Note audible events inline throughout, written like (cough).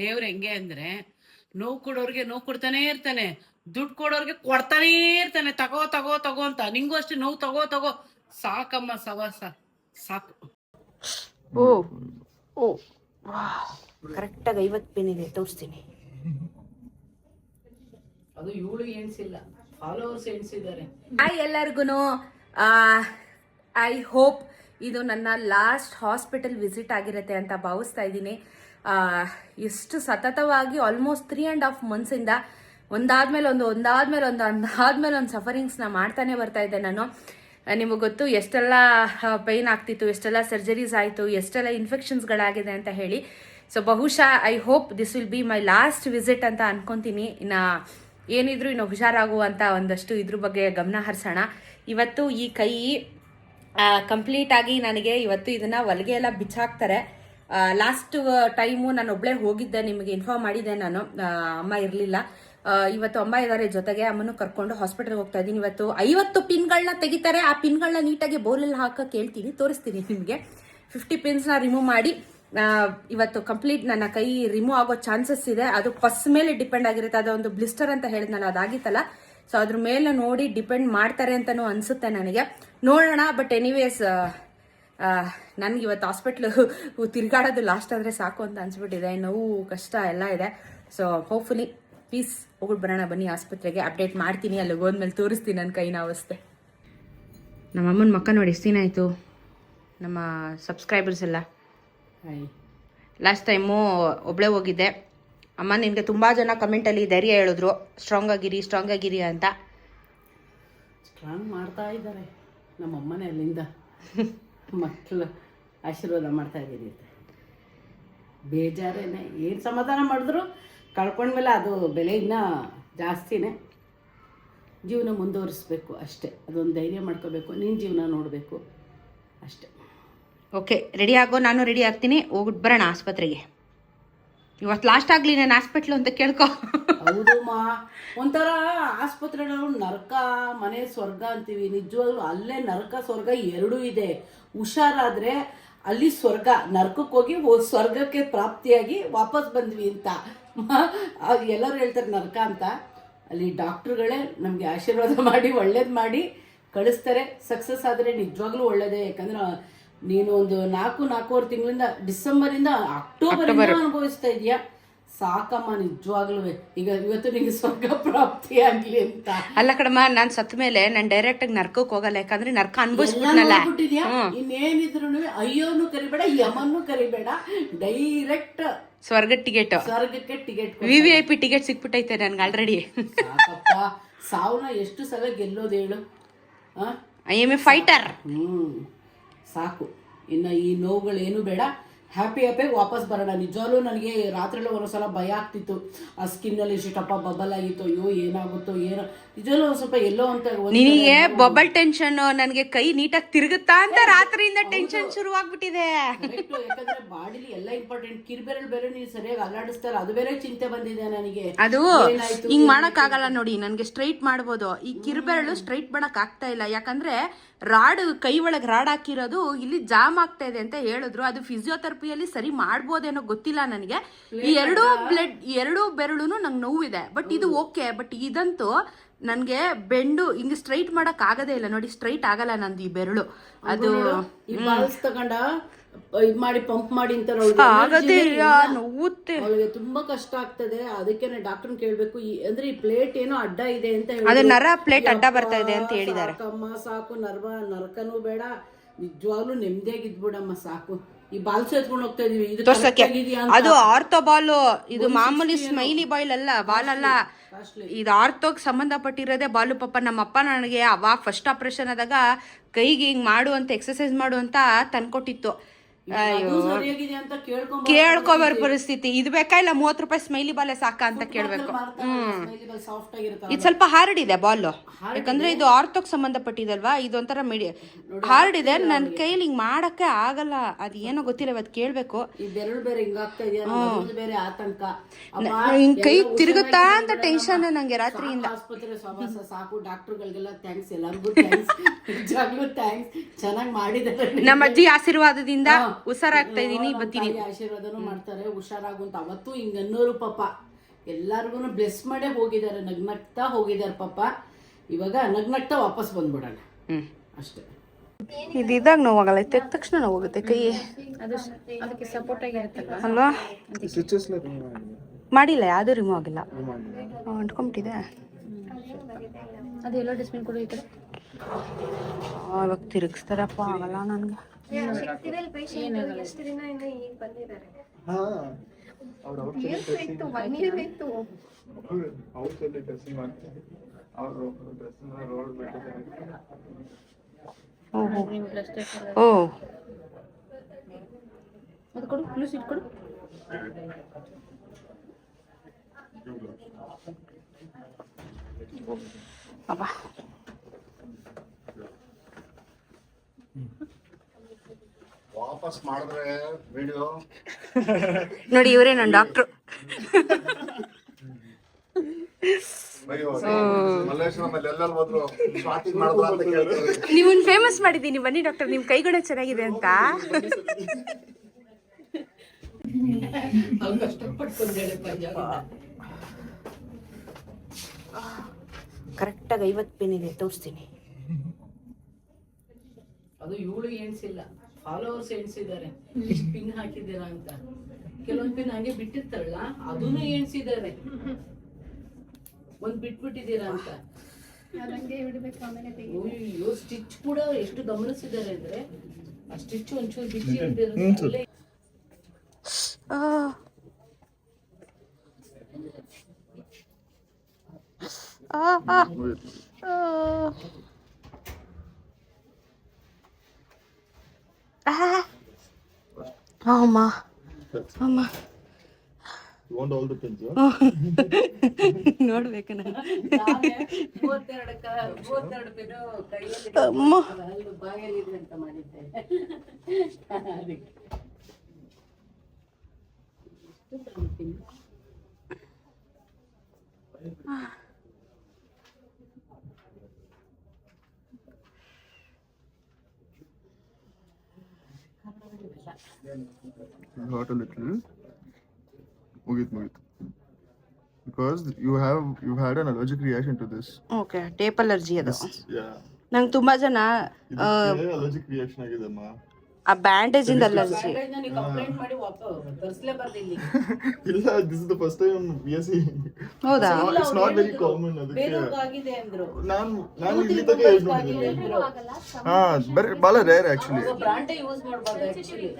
ದೇವ್ರ ಹೆಂಗೆ ಅಂದ್ರೆ ನೋವು ಕೊಡೋರ್ಗೆ ನೋವು ಕೊಡ್ತಾನೆ ಇರ್ತಾನೆ ದುಡ್ಡು ಕೊಡೋರ್ಗೆ ಕೊಡ್ತಾನೆ ಇರ್ತಾನೆ ತಗೋ ತಗೋ ತಗೋ ಅಂತ. ನಿಂಗೂ ಅಷ್ಟೇ ನೋವು ತಗೋ ತಗೋ. ಸಾಕಮ್ಮ ಸವಾಸ. ಸಾಕು. ಓ ಓ ಕರೆಕ್ಟಾಗಿ ಐವತ್ತು ಪೆನ್ ಇದೆ ತೋರಿಸ್ತೀನಿ. ಅದು ಇವಳು ಎಣ್ಸಿಲ್ಲ ಫಾಲೋವರ್ಸ್ ಎಣ್ಸಿದ್ದಾರೆ. ಹಾಯ್ ಎಲ್ಲರಿಗೂ ಐ ಹೋಪ್ ಇದು ನನ್ನ ಲಾಸ್ಟ್ ಹಾಸ್ಪಿಟಲ್ ವಿಸಿಟ್ ಆಗಿರುತ್ತೆ ಅಂತ ಭಾವಿಸ್ತಾ ಇದ್ದೀನಿ. ಎಷ್ಟು ಸತತವಾಗಿ ಆಲ್ಮೋಸ್ಟ್ ತ್ರೀ ಆ್ಯಂಡ್ ಹಾಫ್ ಮಂತ್ಸಿಂದ ಒಂದಾದ್ಮೇಲೆ ಒಂದು ಒಂದಾದ್ಮೇಲೆ ಒಂದು ಒಂದಾದ್ಮೇಲೆ ಒಂದು ಸಫರಿಂಗ್ಸ್ನ ಮಾಡ್ತಾನೆ ಬರ್ತಾ ಇದ್ದೆ ನಾನು. ನಿಮಗೆ ಗೊತ್ತು, ಎಷ್ಟೆಲ್ಲ ಪೈನ್ ಆಗ್ತಿತ್ತು, ಎಷ್ಟೆಲ್ಲ ಸರ್ಜರೀಸ್ ಆಯಿತು, ಎಷ್ಟೆಲ್ಲ ಇನ್ಫೆಕ್ಷನ್ಸ್ಗಳಾಗಿದೆ ಅಂತ ಹೇಳಿ. ಸೊ ಬಹುಶಃ I hope this will be my last visit ಅಂತ ಅನ್ಕೊಂತೀನಿ. ಇನ್ನು ಏನಿದ್ರು ಇನ್ನು ಹುಷಾರಾಗುವಂಥ ಒಂದಷ್ಟು ಇದ್ರ ಬಗ್ಗೆ ಗಮನ ಹರಿಸೋಣ. ಇವತ್ತು ಈ ಕೈ ಕಂಪ್ಲೀಟ್ ಆಗಿ ನನಗೆ ಇವತ್ತು ಇದನ್ನ ಹೊಲಿಗೆ ಎಲ್ಲ ಬಿಚ್ಚಾಕ್ತಾರೆ. ಲಾಸ್ಟ್ ಟೈಮು ನಾನು ಒಬ್ಳೆ ಹೋಗಿದ್ದೆ, ನಿಮಗೆ ಇನ್ಫಾರ್ಮ್ ಮಾಡಿದ್ದೆ ನಾನು. ಅಮ್ಮ ಇರಲಿಲ್ಲ. ಇವತ್ತು ಅಮ್ಮ ಇದ್ದಾರೆ ಜೊತೆಗೆ ಅಮ್ಮನೂ ಕರ್ಕೊಂಡು ಹಾಸ್ಪಿಟಲ್ಗೆ ಹೋಗ್ತಾ ಇದ್ದೀನಿ. ಇವತ್ತು ಐವತ್ತು ಪಿನ್ಗಳನ್ನ ತೆಗಿತಾರೆ. ಆ ಪಿನ್ಗಳನ್ನ ನೀಟಾಗಿ ಬೌಲಲ್ಲಿ ಹಾಕಕ್ಕೆ ಹೇಳ್ತೀನಿ ತೋರಿಸ್ತೀನಿ ನಿಮಗೆ. ಫಿಫ್ಟಿ ಪಿನ್ಸ್ನ ರಿಮೂವ್ ಮಾಡಿ ಇವತ್ತು ಕಂಪ್ಲೀಟ್ ನನ್ನ ಕೈ ರಿಮೂವ್ ಆಗೋ ಚಾನ್ಸಸ್ ಇದೆ. ಅದು ಪಸ್ ಮೇಲೆ ಡಿಪೆಂಡ್ ಆಗಿರುತ್ತೆ. ಅದೊಂದು ಬ್ಲಿಸ್ಟರ್ ಅಂತ ಹೇಳಿದ್ನಲ್ಲ ಅದಾಗಿತ್ತಲ್ಲ. ಸೊ ಅದ್ರ ಮೇಲೆ ನೋಡಿ ಡಿಪೆಂಡ್ ಮಾಡ್ತಾರೆ ಅಂತಲೂ ಅನಿಸುತ್ತೆ ನನಗೆ. ನೋಡೋಣ ಬಟ್ ಎನಿವೇಸ್ ನನಗೆ ಇವತ್ತು ಹಾಸ್ಪಿಟ್ಲು (laughs) ತಿರುಗಾಡೋದು ಲಾಸ್ಟ್ ಆದರೆ ಸಾಕು ಅಂತ ಅನ್ಸ್ಬಿಟ್ಟಿದೆ. ನೋವು ಕಷ್ಟ ಎಲ್ಲ ಇದೆ. ಸೊ ಹೋಪ್ಫುಲಿ ಪ್ಲೀಸ್ ಹೋಗ್ಬಿಟ್ಟು ಬರೋಣ ಬನ್ನಿ ಆಸ್ಪತ್ರೆಗೆ. ಅಪ್ಡೇಟ್ ಮಾಡ್ತೀನಿ ಅಲ್ಲಿ ಹೋದ್ಮೇಲೆ ತೋರಿಸ್ತೀನಿ ನನ್ನ ಕೈನ ಅವಸ್ಥೆ. ನಮ್ಮ ಅಮ್ಮನ ಮಕ್ಕ ನೋಡಿ ಎಷ್ಟು ದಿನ ಆಯಿತು? ನಮ್ಮ ಸಬ್ಸ್ಕ್ರೈಬರ್ಸ್ ಎಲ್ಲ. ಹಾಯ್ ಲಾಸ್ಟ್ ಟೈಮು ಒಬ್ಳೆ ಹೋಗಿದ್ದೆ. ಅಮ್ಮ ನಿನಗೆ ತುಂಬ ಜನ ಕಮೆಂಟಲ್ಲಿ ಧೈರ್ಯ ಹೇಳಿದ್ರು. ಸ್ಟ್ರಾಂಗ್ ಆಗಿರಿ ಸ್ಟ್ರಾಂಗ್ ಆಗಿರಿ ಅಂತ. ಸ್ಟ್ರಾಂಗ್ ಮಾಡ್ತಾ ಇದ್ದಾರೆ. ನಮ್ಮ ಅಮ್ಮನೇ ಅಲ್ಲಿಂದ. (laughs) ಮಕ್ಕಳು ಆಶೀರ್ವಾದ ಮಾಡ್ತಾ ಇದ್ದೀನಿ ಅಂತ. ಬೇಜಾರೇನೆ, ಏನು ಸಮಾಧಾನ ಮಾಡಿದ್ರು ಕಳ್ಕೊಂಡ್ಮೇಲೆ ಅದು ಬೆಲೆ ಇನ್ನೂ ಜಾಸ್ತಿನೇ. ಜೀವನ ಮುಂದುವರಿಸ್ಬೇಕು ಅಷ್ಟೇ. ಅದೊಂದು ಧೈರ್ಯ ಮಾಡ್ಕೋಬೇಕು ನಿನ್ನ ಜೀವನ ನೋಡಬೇಕು ಅಷ್ಟೇ. ಓಕೆ ರೆಡಿ ಆಗೋ, ನಾನು ರೆಡಿ ಆಗ್ತೀನಿ. ಹೋಗ್ಬಿಟ್ಟು ಬರೋಣ ಆಸ್ಪತ್ರೆಗೆ. ಇವತ್ತು ಲಾಸ್ಟ್ ಆಗಲಿ ನಾನು ಹಾಸ್ಪಿಟ್ಲು ಅಂತ ಕೇಳ್ಕೊ. ಹೌದಮ್ಮ ಒಂಥರ ಆಸ್ಪತ್ರೆಗಳು ನರಕ, ಮನೆ ಸ್ವರ್ಗ ಅಂತೀವಿ. ನಿಜವಾಗ್ಲೂ ಅಲ್ಲೇ ನರಕ, ಸ್ವರ್ಗ ಎರಡೂ ಇದೆ. ಹುಷಾರಾದ್ರೆ ಅಲ್ಲಿ ಸ್ವರ್ಗ, ನರಕಕ್ಕೆ ಹೋಗಿ ಸ್ವರ್ಗಕ್ಕೆ ಪ್ರಾಪ್ತಿಯಾಗಿ ವಾಪಸ್ ಬಂದ್ವಿ ಅಂತ. ಎಲ್ಲರೂ ಹೇಳ್ತಾರೆ ನರಕ ಅಂತ. ಅಲ್ಲಿ ಡಾಕ್ಟ್ರುಗಳೇ ನಮಗೆ ಆಶೀರ್ವಾದ ಮಾಡಿ, ಒಳ್ಳೇದು ಮಾಡಿ ಕಳಿಸ್ತಾರೆ. ಸಕ್ಸಸ್ ಆದರೆ ನಿಜವಾಗ್ಲೂ ಒಳ್ಳೇದೇ. ಯಾಕಂದ್ರೆ ನೀನು ಒಂದು ನಾಲ್ಕು ನಾಲ್ಕೂವರೆ ತಿಂಗಳಿಂದ ಡಿಸೆಂಬರಿಂದ ಅಕ್ಟೋಬರ್. ಅನುಭವಿಸ್ತಾ ಇದೀಯಾ? ಸಾಕಮ್ಮ ನಿಜವಾಗ್ಲೂ ಈಗ ಇವತ್ತು ನಿಂಗೆ ಸ್ವರ್ಗ ಪ್ರಾಪ್ತಿ ಆಗ್ಲಿ ಅಂತ. ಅಲ್ಲ ಕಡಮ್ಮ ನಾನು ಸತ್ ಮೇಲೆ ನಾನು ಡೈರೆಕ್ಟಾಗಿ ನರ್ಕಕ್ ಹೋಗಲ್ಲ ಯಾಕಂದ್ರೆ ನರ್ಕ ಅನುಭವಿಸ್ಬಿಟ್ಟಿದ್ಯಾ ಅನ್ಭವಿಸ್ಬಿಟ್ನಲ್ಲ. ಇನ್ನೇನಿದ್ರು ಅಯ್ಯೋನು ಕರಿಬೇಡ ಯಮನ್ನು ಕರಿಬೇಡ. ಡೈರೆಕ್ಟ್ ಸ್ವರ್ಗ ಟಿಕೆಟ್ ಸ್ವರ್ಗಕ್ಕೆ ticket V V I P ticket ಸಿಕ್ಬಿಟ್ಟೈತೆ ನನ್ಗೆ ಆಲ್ರೆಡಿ ಸಾವನ್ನ ಎಷ್ಟು ಸಲ ಗೆಲ್ಲೋದು ಹೇಳು? ಆ? I am a fighter hmm. ಸಾಕು. ಇನ್ನು ಈ ನೋವುಗಳೇನು ಬೇಡ. ಹ್ಯಾಪಿ ಹ್ಯಾಪಿ ವಾಪಸ್ ಬರೋಣ. ನಿಜವಾಗ್ಲೂ ನನಗೆ ರಾತ್ರಿಯಲ್ಲೂ ಒಂದೊಂದ್ಸಲ ಭಯ ಆಗ್ತಿತ್ತು. ಆ ಸ್ಕಿನ್ನಲ್ಲಿ ಇಷ್ಟಪ್ಪ ಬಬಲ್ ಆಗಿತ್ತು ಅಯ್ಯೋ ಏನಾಗುತ್ತೋ ಏನೋ. ನಿಜವಾಗ್ಲೂ ಒಂದು ಸ್ವಲ್ಪ ಎಲ್ಲೋ ಅಂತ ನಿನಗೆ ಬಬಲ್ ಟೆನ್ಷನ್ ನನಗೆ ಕೈ ನೀಟಾಗಿ ತಿರುಗುತ್ತಾ ಅಂತ ರಾತ್ರಿಯಿಂದ ಟೆನ್ಷನ್ ಶುರು ಆಗ್ಬಿಟ್ಟಿದೆ ಯಾಕಂದ್ರೆ ಬಾಡಿಲಿ ಎಲ್ಲ ಇಂಪಾರ್ಟೆಂಟ್ ಕಿರ್ಬೆರಳು ಬೇರೆ ನೀವು ಸರಿಯಾಗಿ ಅಲ್ಲಾಡಿಸ್ತಾರೆ. ಅದು ಬೇರೆ ಚಿಂತೆ ಬಂದಿದೆ ನನಗೆ. ಅದು ಹಿಂಗ್ ಮಾಡಕ್ ಆಗಲ್ಲ ನೋಡಿ ನನಗೆ ಸ್ಟ್ರೈಟ್ ಮಾಡ್ಬೋದು. ಈ ಕಿರ್ಬೆರಳು ಸ್ಟ್ರೈಟ್ ಮಾಡಕ್ ಆಗ್ತಾ ಇಲ್ಲ. ಯಾಕಂದ್ರೆ ರಾಡ್ ಕೈ ಒಳಗೆ ರಾಡ್ ಹಾಕಿರೋದು ಇಲ್ಲಿ ಜಾಮ್ ಆಗ್ತಾ ಇದೆ ಅಂತ ಹೇಳಿದ್ರು. ಅದು ಫಿಸಿಯೋಥೆರಪಿಯಲ್ಲಿ ಸರಿ ಮಾಡ್ಬೋದೇನೋ ಗೊತ್ತಿಲ್ಲ ನನಗೆ. ಈ ಎರಡೂ ಬ್ಲಡ್ ಎರಡೂ ಬೆರಳುನು ನಂಗೆ ನೋವಿದೆ. ಬಟ್ ಇದು ಓಕೆ ಬಟ್ ಇದಂತೂ ನನಗೆ ಬೆಂಡು ಹಿಂಗೆ ಸ್ಟ್ರೈಟ್ ಮಾಡಕ್ ಆಗದೇ ಇಲ್ಲ. ನೋಡಿ ಸ್ಟ್ರೈಟ್ ಆಗಲ್ಲ ನಂದು ಈ ಬೆರಳು. ಅದು ತಗೊಂಡ ಇದ್ ಮಾಡಿ ಪಂಪ್ ಮಾಡಿ ಅಂತ ನೋವುತ್ತೆ. ಅವಳಿಗೆ ತುಂಬಾ ಕಷ್ಟ ಆಗ್ತದೆ. ಅದಕ್ಕೆ ಡಾಕ್ಟರ್ ಕೇಳ್ಬೇಕು. ಅಂದ್ರೆ ಈ ಪ್ಲೇಟ್ ಏನೋ ಅಡ್ಡ ಇದೆ ಅಂತ ಹೇಳಿದ್ರೆ. ನರ ಪ್ಲೇಟ್ ಅಡ್ಡ ಬರ್ತಾ ಇದೆ ಅಂತ ಹೇಳಿದಾರೆ ಅಮ್ಮ ಸಾಕು ನರ್ವ ನರಕನೂ ಬೇಡ. ನಿಜವಾಗ್ಲೂ ನೆಮ್ಮದಿಯಾಗಿ ಇದ್ಬಿಡಮ್ಮ ಸಾಕು. ಈ ಬಾಲ್ ಎತ್ಕೊಂಡು ಹೋಗ್ತಾ ಇದೀವಿ. ಇದು ತೋರ್ಸಕ್ಕೆ ಅದು ಆರ್ಥೋ ಬಾಲ್ ಇದು ಮಾಮೂಲಿ ಸ್ಮೈಲಿ ಬಾಯ್ಲ್ ಅಲ್ಲ ಬಾಲ್ ಅಲ್ಲ. ಇದು ಆರ್ಥೋಗ್ ಸಂಬಂಧಪಟ್ಟಿರೋದೇ ಬಾಲು ಪಾಪ ನಮ್ಮಪ್ಪ ನನಗೆ ಅವಾಗ ಫಸ್ಟ್ ಆಪರೇಷನ್ ಆದಾಗ ಕೈಗೆ ಹಿಂಗ್ ಮಾಡು ಅಂತ ಎಕ್ಸರ್ಸೈಸ್ ಮಾಡು ಅಂತ ತಂದ್ಕೊಟ್ಟಿತ್ತು. ಕೇಳ್ಕೊಬರ್ ಪರಿಸ್ಥಿತಿ. ಇದು ಬೇಕಾ ಇಲ್ಲ ಮೂವತ್ತು ರೂಪಾಯಿ ಸ್ಮೈಲಿ ಬಾಲೆ ಸಾಕಾ ಅಂತ ಕೇಳ್ಬೇಕು. ಆಗಿರುತ್ತೆ ಇದು ಸ್ವಲ್ಪ ಹಾರ್ಡ್ ಇದೆ ಬಾಲ್ ಯಾಕಂದ್ರೆ ಇದು. ಆರ್ಥೋಗ್ ಸಂಬಂಧಪಟ್ಟಿದಲ್ವಾ? ಇದೊಂಥರ ಒಂಥರ ಮೀಡಿ ಹಾರ್ಡ್ ಇದೆ. ನನ್ನ ಕೈಲಿ ಹಿಂಗ್ ಮಾಡಕ್ಕೆ ಆಗಲ್ಲ. ಅದು ಏನೋ ಗೊತ್ತಿಲ್ಲ ಇವತ್ತು ಕೇಳ್ಬೇಕು. ಹಿಂಗ್ ಕೈ ತಿರುಗುತ್ತಾ ಅಂತ ಟೆನ್ಷನ್ ನಂಗೆ ರಾತ್ರಿಯಿಂದ. ಸಾಕು. ಡಾಕ್ಟರ್ಗಳಿಗೆಲ್ಲ ಥ್ಯಾಂಕ್ಸ್ ಎಲ್ಲರಿಗೂ ಥ್ಯಾಂಕ್ಸ್ (laughs) ಚೆನ್ನಾಗಿ ಮಾಡಿದ್ದಾರೆ. ನಮ್ಮ ಅಜ್ಜಿ ಆಶೀರ್ವಾದದಿಂದ ಹುಷಾರಾಗ್ತಾ ಇದೀನಿ ಬತ್ತೀನಿ ಆಶೀರ್ವಾದನು ಆಶೀರ್ವಾದನೂ ಮಾಡ್ತಾರೆ ಹುಷಾರಾಗು ಅಂತ ಅವತ್ತು ಹಿಂಗ ಅನ್ನೋರು ಪಾಪ. ಎಲ್ಲಾರ್ಗು ಬ್ಲೆಸ್ ಮಾಡೇ ಹೋಗಿದ್ದಾರೆ ನಗ್ನಗ್ತಾ ಹೋಗಿದ್ದಾರೆ ಪಾಪ. ಇವಾಗ ನಗ್ನಗ್ತಾ ವಾಪಸ್ ಬಂದ್ಬಿಡೋಣ. ಅಷ್ಟೇ. ಇದು ಇದಾಗ ನೋವಾಗಲ್ಲ ತೆಗ್ದ ತಕ್ಷಣ ನೋವಾಗುತ್ತೆ ಕೈ. ಅದಕ್ಕೆ ಸಪೋರ್ಟ್ ಆಗಿರುತ್ತೆ ಅಲ್ವಾ? ಮಾಡಿಲ್ಲ ಯಾವುದೂ ರಿಮೂವ್ ಆಗಿಲ್ಲ. ಅಂಟ್ಕೊಂಬಿಟ್ಟಿದೆ. ಅದೆಲ್ಲ ಎಲ್ಲೋ ಕೂಡ ಕೊಡು ಈ ಕಡೆ. ಇವಾಗ ತಿರುಗಿಸ್ತಾರಪ್ಪ ಆಗಲ್ಲ ನನಗೆ. ಹಾ. ಅವ್ರ ಔಟ್ಸೈಡ್ ಔಟ್ಸೈಡ್ ಡ್ರೆಸ್ಸಿಂಗ್ ಮಾಡ್ತಾರೆ. ಅವರು ಡ್ರೆಸ್ ರೋಡ್ ಬಿಟ್ಟಿದ್ದಾರೆ. ಓ. ಅದು ಕೊಡು ಕ್ಲೂಸ್ ಇಟ್ಕೊಡು ಅಬ್ಬಾ. ವಾಪಸ್ ಮಾಡಿದ್ರೆ ವಿಡಿಯೋ ನೋಡಿ ಇವರೇ ನನ್ನ ಡಾಕ್ಟ್ರು ನಿಮ್ಮನ್ನ ಫೇಮಸ್ ಮಾಡಿದ್ದೀನಿ. ಬನ್ನಿ ಡಾಕ್ಟರ್ ನಿಮ್ಮ ಕೈಗಳ ಚೆನ್ನಾಗಿದೆ ಅಂತ. ಕರೆಕ್ಟಾಗಿ ಐವತ್ತು ಪೆನ್ ಇದೆ ತೋರಿಸ್ತೀನಿ. ಅದು ಏಳು ಎಣ್ಸಿಲ್ಲ ಫಾಲೋವರ್ಸ್ ಎಣಿಸಿದ್ದಾರೆ? ಎಷ್ಟು ಪಿನ್ ಹಾಕಿದ್ದೀರಾ ಅಂತ. ಕೆಲವೊಂದ್ ಪಿನ್ ಹಂಗೆ ಬಿಟ್ಟಿರ್ತಾರಲ್ಲ ಅದನ್ನು ಎಣಿಸಿದ್ದಾರೆ. ಒಂದ್ ಬಿಟ್ಬಿಟ್ಟಿದ್ದೀರಾ ಅಂತ. ಅಯ್ಯೋ ಸ್ಟಿಚ್ ಕೂಡ ಎಷ್ಟು ಗಮನಿಸಿದ್ದಾರೆ ಅಂದ್ರೆ ಆ ಸ್ಟಿಚ್ ಒಂಚೂರು ಬಿಚ್ಚಿ ಇರ್ದಿರುತ್ತೆ ಆ. ಆ. ಆ, ಆ. ಆ. ಆ. ಅಮ್ಮ ಅಮ್ಮ ವಾಂಟ್ ಆಲ್ ದ ಪಿನ್ಸ್ ನೋಡ್ಬೇಕು ನಾನು ಅಮ್ಮ. ಅಲ್ಲಿ ಬಾಯಲ್ಲಿದೆ ಅಂತ ಮಾಡಿದ್ದೆ ಅದಕ್ಕೆ ಪಿನ್ hurt a little. ಮುಗೀತು ಮುಗೀತು because you have you had an allergic reaction to this okay tape allergy ಅದು. ಯಾ ನಂಗೆ ತುಂಬಾ ಜನ ಅಲರ್ಜಿಕ್ ರಿಯಾಕ್ಷನ್ ಆಗಿದೆ ಅಮ್ಮ. ಆ ಬ್ಯಾಂಡೇಜ್ ಇಂದ ಅಲರ್ಜಿ ಇಲ್ಲಿ. (laughs) ಇಲ್ಲ this is the first time B S C ಹೌದಾ? ಇಟ್ಸ್ ನಾಟ್ ವೆರಿ ಕಾಮನ್ ಅದಕ್ಕೆ. ನಾನು ನಾನು ಇಲ್ಲಿ ತನಕ ಮಾಡಿದ್ದೀನಿ ಹಾ ಬರೀ ಭಾಳ ರೇರ್ ಆಕ್ಚುಲಿ ಬ್ರಾಂಡೇ ಯೂಸ್ ಮಾಡಬಾರ್ದು ಆಕ್ಚುಲಿ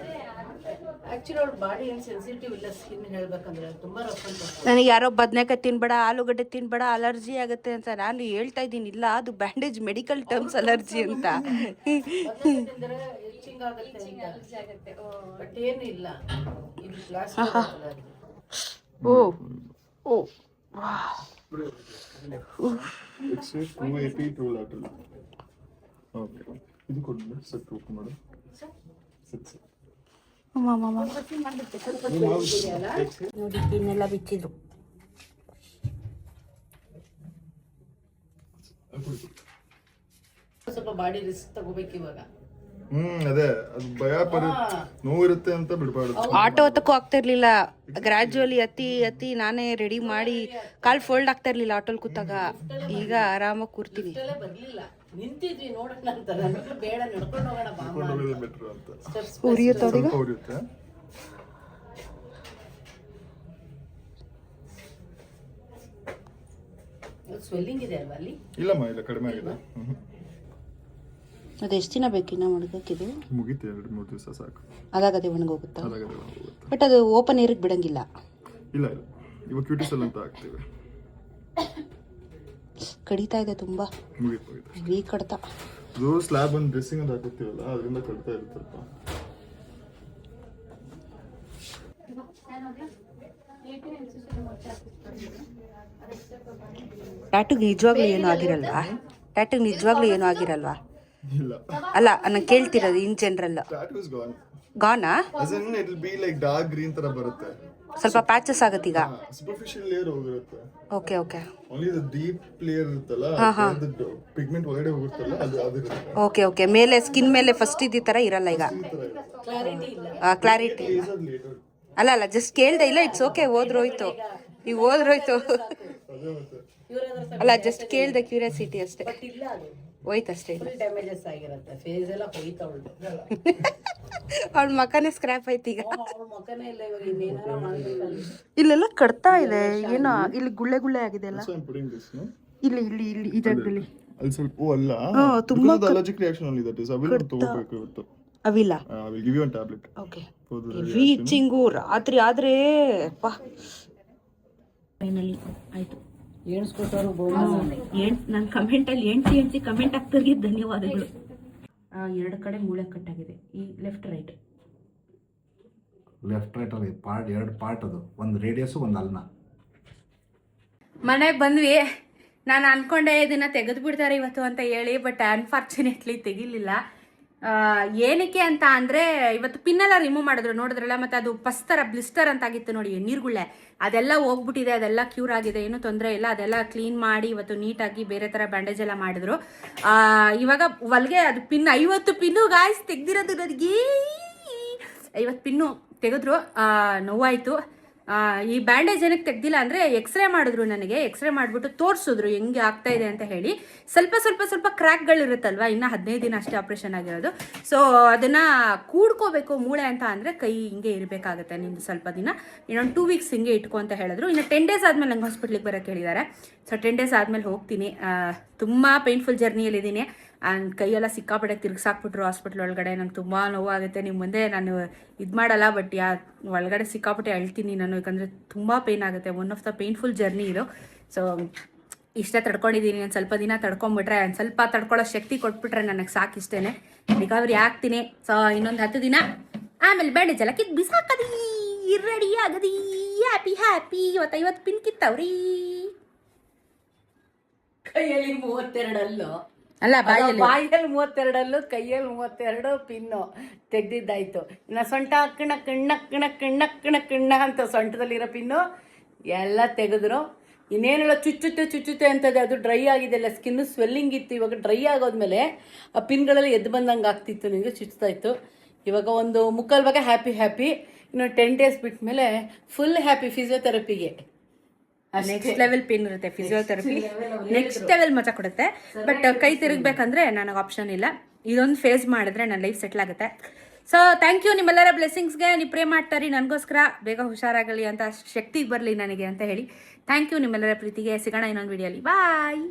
ಆಕ್ಚುಲಿ ಅವ್ರ ಬಾಡಿ ಏನು ಸೆನ್ಸಿಟಿವ್ ಇಲ್ಲ ಸ್ಕಿನ್ ಹೇಳ್ಬೇಕಂದ್ರೆ ತುಂಬಾ ರಫ್ ಅಂತ ನನಗೆ ಯಾರೋ ಬದನೆಕಾಯಿ ತಿನ್ಬೇಡ ಆಲೂಗಡ್ಡೆ ತಿನ್ಬೇಡ ಅಲರ್ಜಿ ಆಗುತ್ತೆ ಅಂತ ನಾನು ಹೇಳ್ತಾ ಇದ್ದೀನಿ. ಇಲ್ಲ ಅದು ಬ್ಯಾಂಡೇಜ್ ಮೆಡಿಕಲ್ ಟರ್ಮ್ಸ್ ಅಲರ್ಜಿ ಅಂತ. ತಿಂದ್ರೆ ಆಗುತ್ತೆ ಬಟ್ ಇದು plastic oh oh. It's two eighty two lateral okay ಇದು ಓಪನ್ ಮಾಡು ಸರ್ ಸೆಟ್ ನೋಡಿ ತಿನ್ನೆಲ್ಲ ಬಿಚ್ಚಿದ್ರು. ಸ್ವಲ್ಪ ಬಾಡಿ ರಿಸ್ಕ್ ತಗೋಬೇಕು ಇವಾಗ. ಹ್ಮ್ ಅದೇ. ಅದು ಭಯ ಪರಿ ನೋವು ಇರುತ್ತೆ ಅಂತ ಬಿಡಬಾರ್ದು. ಆಟೋ ಹತ್ತಕ್ಕೂ ಆಗ್ತಾ ಇರ್ಲಿಲ್ಲ. ಗ್ರಾಜುವಲಿ ಅತಿ ಅತಿ ನಾನೇ ರೆಡಿ ಮಾಡಿ ಕಾಲ್ ಫೋಲ್ಡ್ ಆಗ್ತಾ ಇರ್ಲಿಲ್ಲ ಆಟೋಲ್ ಕೂತಾಗ. ಈಗ ಆರಾಮಾಗಿ ಕೂರ್ತೀನಿ. ಇಷ್ಟೆಲ್ಲ ಬರ್ಲಿಲ್ಲ. ನಿಂತಿದ್ವಿ ನೋಡೋಣ ಅಂತ. ನಮ್ಗೆ ಬೇಡ ನಡ್ಕೊಂಡು ಹೋಗೋಣ ಬಾ ಅಮ್ಮ ಹೋಗೋದೇ ಬೆಟ್ರ್ ಅಂತ. Steps ಉರಿಯುತ್ತೋ ಸ್ವಲ್ಪ ಉರಿಯುತ್ತೆ. ಸ್ವೆಲ್ಲಿಂಗ್ ಇದೆ ಅಲ್ವಾ ಅಲ್ಲಿ? ಇಲ್ಲಮ್ಮ ಇಲ್ಲ ಕಡಿಮೆ ಆಗಿದೆ. ಹ್ಮ್. ಅದು ಎಷ್ಟು ದಿನ ಬೇಕಿನ್ನ ಒಣಗಕ್ಕಿದು ಮುಗೀತು ಎರಡು ಮೂರು ದಿವಸ ಸಾಕು. ಅದಾಗದೆ ಒಣಗೋಗುತ್ತಾ ಅದಾಗದೆ ಹೋಗುತ್ತೆ? ಬಟ್ ಅದು ಓಪನ್ ಏರಿಗೆ ಬಿಡಂಗಿಲ್ಲ. ಇಲ್ಲ ಇಲ್ಲ. ಇವಾಗ ಕ್ಯೂಟಿಸಲ್ ಅಂತ ಹಾಕ್ತೀವಿ. ಕಡಿತಾ ಇದೆ ತುಂಬಾ. ಮುಗೀತು ಮುಗೀತು ಕಡತ ಕಡ್ತ ಅದು ಸ್ಲ್ಯಾಬ್ ಒಂದು ಡ್ರೆಸ್ಸಿಂಗ್ ಅಂತ ಹಾಕುತ್ತೀವಲ್ಲ ಅದರಿಂದ ಕಡಿತಾ ಇರುತ್ತೆ ಸ್ವಲ್ಪ. ಟ್ಯಾಟುಗೆ ನಿಜವಾಗ್ಲೂ ಏನೂ ಆಗಿರಲ್ವಾ? ಟ್ಯಾಟುಗೆ ನಿಜವಾಗ್ಲೂ ಏನೂ ಆಗಿರಲ್ವಾ? ಅಲ್ಲ ನಾನು ಕೇಳ್ತಿರೋದು in general gone it be like dark green ತರ ಬರುತ್ತೆ. ಸ್ವಲ್ಪ ಪ್ಯಾಚಸ್ ಆಗತ್ತೀಗ? ಸೂಪರ್ಫಿಷಿಯಲ್ ಲೇಯರ್ ಹೋಗಿರುತ್ತೆ. Okay okay only the deep layer ಇರುತ್ತಲ್ಲ ಪಿಗ್ಮೆಂಟ್ ಒಳಗಡೆ ಹೋಗಿರುತ್ತಲ್ಲ ಅದು ಅದು ಓಕೆ ಓಕೆ ಮೇಲೆ ಸ್ಕಿನ್ ಮೇಲೆ ಫಸ್ಟ್ ಇದ್ದ ತರ ಇರಲ್ಲ ಈಗ? ಕ್ಲಾರಿಟಿ ಇಲ್ಲ. ಕ್ಲಾರಿಟಿ ಅಲ್ಲ ಅಲ್ಲ ಜಸ್ಟ್ ಕೇಳ್ದೆ ಇಲ್ಲ ಇಟ್ಸ್ ಓಕೆ ಹೋದ್ರೋಯ್ತು ಈಗ ಹೋದ್ರೋಯ್ತು ಅಲ್ಲ ಜಸ್ಟ್ ಕೇಳ್ದೆ ಕ್ಯೂರಿಯಾಸಿಟಿ ಅಷ್ಟೇ. ಬಟ್ ಇಲ್ಲ ಅದು. ಹೋಯ್ತಷ್ಟೇ. ಫುಲ್ ಡ್ಯಾಮೇಜಸ್ ಆಗಿರುತ್ತೆ. ಫೇಸ್ ಎಲ್ಲ (laughs) ಅವಳ ಮಕನೇ ಸ್ಕ್ರಾಪ್ ಐತಿ ಈಗ. ಅವ್ಳ ಮಕ್ಕನೇ ಇಲ್ಲ ಇವಾಗ ಇನ್ನೇನಾರ ಮಾಡ್ಬೇಕಲ್ಲ. ಇಲ್ಲೆಲ್ಲ ಕಡ್ತಾ ಇದೆ. ಏನೋ ಇಲ್ಲಿ ಗುಳ್ಳೆ ಗುಳ್ಳೆ ಆಗಿದೆ ಅಲ್ಲ. ಇಲ್ಲಿ ಇಲ್ಲಿ ಇಲ್ಲಿ ಈ ಜಾಗದಲ್ಲಿ ಅಲ್ಲಿ ಸ್ವಲ್ಪ ಓ ಅಲ್ಲ. ತುಂಬಾ ಅಲರ್ಜಿಕ್ ರಿಯಾಕ್ಷನ್ ಅಲ್ಲಿ ದಟ್ ಇಸ್ ಅವಿಲ್ ತಗೋಬೇಕು ಇವತ್ತು. ಅವಿಲ್ಲ. I will give you one tablet okay heavy itching ರಾತ್ರಿ ಆದ್ರೆ ಅಪ್ಪ ಫೈನಲಿ ಆಯ್ತು. ಎಣಿಸ್ಕೊಟ್ಟವ್ರು ನನ್ನ ಕಮೆಂಟಲ್ಲಿ ಎಂಟಿ ಎಂಟಿ ಕಮೆಂಟ್ ಆಗ್ತಿರ್ಲಿ ಧನ್ಯವಾದಗಳು. ಎರಡು ಕಡೆ ಮೂಳೆ ಕಟ್ಟಾಗಿದೆ. ಈ ಲೆಫ್ಟ್ ರೈಟ್ ಲೆಫ್ಟ್ ರೈಟ್ ಅಲ್ಲಿ ಪಾರ್ಟ್ ಎರಡು ಪಾರ್ಟ್ ಅದು. ಒಂದು ರೇಡಿಯಸ್ ಒಂದು ಅಲ್ನ. ಮನೆಗೆ ಬಂದ್ವಿ. ನಾನು ಅನ್ಕೊಂಡೆ ಇದನ್ನ ತೆಗೆದು ಬಿಡ್ತಾರೆ ಇವತ್ತು ಅಂತ ಹೇಳಿ ಬಟ್ ಅನ್ಫಾರ್ಚುನೇಟ್ಲಿ ತೆಗಿಲಿಲ್ಲ. ಏನಕ್ಕೆ ಅಂತ ಅಂದರೆ ಇವತ್ತು ಪಿನ್ನೆಲ್ಲ ರಿಮೂವ್ ಮಾಡಿದ್ರು, ನೋಡಿದ್ರಲ್ಲ, ಮತ್ತು ಅದು ಪಸ್ತರ ಬ್ಲಿಸ್ಟರ್ ಅಂತ ಆಗಿತ್ತು ನೋಡಿ, ನೀರ್ಗುಳ್ಳೆ. ಅದೆಲ್ಲ ಹೋಗ್ಬಿಟ್ಟಿದೆ, ಅದೆಲ್ಲ ಕ್ಯೂರ್ ಆಗಿದೆ, ಏನೂ ತೊಂದರೆ ಇಲ್ಲ, ಅದೆಲ್ಲ ಕ್ಲೀನ್ ಮಾಡಿ ಇವತ್ತು ನೀಟಾಗಿ ಬೇರೆ ಥರ ಬ್ಯಾಂಡೇಜ್ ಎಲ್ಲ ಮಾಡಿದ್ರು. ಇವಾಗ ಒಲ್ಗೆ ಅದು ಪಿನ್, ಐವತ್ತು ಪಿನ್ನು ಗಾಯ್ಸ್ ತೆಗ್ದಿರೋದು ನನಗೆ ಐವತ್ತು ಪಿನ್ನು ತೆಗೆದ್ರು ನೋವಾಯಿತು. ಈ ಬ್ಯಾಂಡೇಜ್ ಏನಕ್ಕೆ ತೆಗ್ದಿಲ್ಲ ಅಂದರೆ ಎಕ್ಸ್ರೇ ಮಾಡಿದ್ರು ನನಗೆ ಎಕ್ಸ್ರೇ ಮಾಡಿಬಿಟ್ಟು ತೋರಿಸಿದ್ರು ಹೆಂಗೆ ಆಗ್ತಾ ಇದೆ ಅಂತ ಹೇಳಿ. ಸ್ವಲ್ಪ ಸ್ವಲ್ಪ ಸ್ವಲ್ಪ ಕ್ರ್ಯಾಕ್ಗಳಿರುತ್ತಲ್ವ ಇನ್ನು ಹದಿನೈದು ದಿನ ಅಷ್ಟೇ ಆಪ್ರೇಷನ್ ಆಗಿರೋದು. ಸೊ ಅದನ್ನು ಕೂಡ್ಕೋಬೇಕು ಮೂಳೆ ಅಂತ ಅಂದರೆ ಕೈ ಹಿಂಗೆ ಇರಬೇಕಾಗತ್ತೆ ನಿಮ್ದು ಸ್ವಲ್ಪ ದಿನ. ಇನ್ನೊಂದು ಟೂ ವೀಕ್ಸ್ ಹಿಂಗೆ ಇಟ್ಕೊ ಅಂತ ಹೇಳಿದ್ರು. ಇನ್ನು ಟೆನ್ ಡೇಸ್ ಆದಮೇಲೆ ನಂಗೆ ಹಾಸ್ಪಿಟ್ಲಿಗೆ ಬರೋಕ್ಕೆ ಹೇಳಿದ್ದಾರೆ. ಸೊ ಟೆನ್ ಡೇಸ್ ಆದಮೇಲೆ ಹೋಗ್ತೀನಿ. ತುಂಬ ಪೇನ್ಫುಲ್ ಜರ್ನಿಯಲ್ಲಿದ್ದೀನಿ ಆ್ಯಂಡ್ ಕೈಯೆಲ್ಲ ಸಿಕ್ಕಾಪಟ್ಟೆ ತಿರ್ಗಿಸಾಕ್ಬಿಟ್ರು ಹಾಸ್ಪಿಟ್ಲ್ ಒಳಗಡೆ. ನಂಗೆ ತುಂಬ ನೋವಾಗುತ್ತೆ. ನಿಮ್ಮ ಮುಂದೆ ನಾನು ಇದು ಮಾಡಲ್ಲ ಬಟ್ ಯಾ ಒಳಗಡೆ ಸಿಕ್ಕಾಪಟ್ಟೆ ಅಳ್ತೀನಿ ನಾನು. ಯಾಕಂದರೆ ತುಂಬ ಪೇನ್ ಆಗುತ್ತೆ. One of the painful journey ಇದು. ಸೊ ಇಷ್ಟ ತಡ್ಕೊಂಡಿದ್ದೀನಿ ಒಂದು ಸ್ವಲ್ಪ ದಿನ ತಡ್ಕೊಂಬಿಟ್ರೆ, ಒಂದು ಸ್ವಲ್ಪ ತಡ್ಕೊಳ್ಳೋ ಶಕ್ತಿ ಕೊಟ್ಬಿಟ್ರೆ ನನಗೆ ಸಾಕಿಷ್ಟೇ ರಿಕವರಿ ಆಗ್ತೀನಿ. ಸೊ ಇನ್ನೊಂದು ಹತ್ತು ದಿನ. ಆಮೇಲೆ ಬ್ಯಾಂಡೇಜ್ ಎಲ್ಲ ಕಿತ್ ಬಿಸಾಕದಿ. ರೆಡಿ ಆಗದಿ. ಹ್ಯಾಪಿ ಹ್ಯಾಪಿ ಇವತ್ತು ಐವತ್ತು ಪಿನ್ ಕಿತ್ತವ್ರಿ. ಕೈಯಲ್ಲಿ ಮೂವತ್ತೆರಡಲ್ಲು? ಅಲ್ಲ ಬಾಯಲ್ಲಿ. ಬಾಯಲ್ಲಿ ಮೂವತ್ತೆರಡಲ್ಲು ಕೈಯಲ್ಲಿ ಮೂವತ್ತೆರಡು ಪಿನ್ನು ತೆಗ್ದಿದ್ದಾಯ್ತು. ಇನ್ನು ಸೊಂಟ ಕಣ ಕಣ್ಣ ಕಣ ಕಣ್ಣ ಕಣ ಕಣ್ಣ ಅಂತ ಸೊಂಟದಲ್ಲಿರೋ ಪಿನ್ನು ಎಲ್ಲ ತೆಗೆದ್ರು. ಇನ್ನೇನೆಲ್ಲ ಚುಚ್ಚುತ್ತೆ ಚುಚ್ಚುತ್ತೆ ಅಂತದೆ. ಅದು ಡ್ರೈ ಆಗಿದೆಲ್ಲ ಸ್ಕಿನ್ ಸ್ವೆಲ್ಲಿಂಗ್ ಇತ್ತು. ಇವಾಗ ಡ್ರೈ ಆಗೋದ್ಮೇಲೆ ಆ ಪಿನ್ಗಳೆಲ್ಲ ಎದ್ದು ಬಂದಂಗೆ ಆಗ್ತಿತ್ತು ನಿಮಗೆ ಚುಚ್ತಾ ಇತ್ತು. ಇವಾಗ ಒಂದು ಮುಕ್ಕಾಲು ಭಾಗ ಹ್ಯಾಪಿ ಹ್ಯಾಪಿ ಇನ್ನು ಟೆನ್ ಡೇಸ್ ಬಿಟ್ಟ ಮೇಲೆ ಫುಲ್ ಹ್ಯಾಪಿ ಫಿಸಿಯೋಥೆರಪಿಗೆ ನೆಕ್ಸ್ಟ್ ಲೆವೆಲ್ ಪೇನ್ ಇರುತ್ತೆ ಫಿಸಿಯೋಥೆರಪಿ ನೆಕ್ಸ್ಟ್ ಲೆವೆಲ್ ಮಜಾ ಕೊಡುತ್ತೆ. ಬಟ್ ಕೈ ತಿರುಗ್ಬೇಕಂದ್ರೆ ನನಗೆ ಆಪ್ಷನ್ ಇಲ್ಲ. ಇದೊಂದು ಫೇಸ್ ಮಾಡಿದ್ರೆ ನನ್ನ ಲೈಫ್ ಸೆಟ್ಲ್ ಆಗುತ್ತೆ. ಸೊ ಥ್ಯಾಂಕ್ ಯು ನಿಮ್ಮೆಲ್ಲರ ಬ್ಲೆಸ್ಸಿಂಗ್ಸ್ಗೆ ನೀವು ಪ್ರೇ ಮಾಡ್ತಾರಿ ನನಗೋಸ್ಕರ ಬೇಗ ಹುಷಾರಾಗಲಿ ಅಂತ ಶಕ್ತಿಗೆ ಬರಲಿ ನನಗೆ ಅಂತ ಹೇಳಿ. ಥ್ಯಾಂಕ್ ಯು ನಿಮ್ಮೆಲ್ಲರ ಪ್ರೀತಿಗೆ. ಸಿಗೋಣ ಇನ್ನೊಂದು ವಿಡಿಯೋಲಿ ಬಾಯ್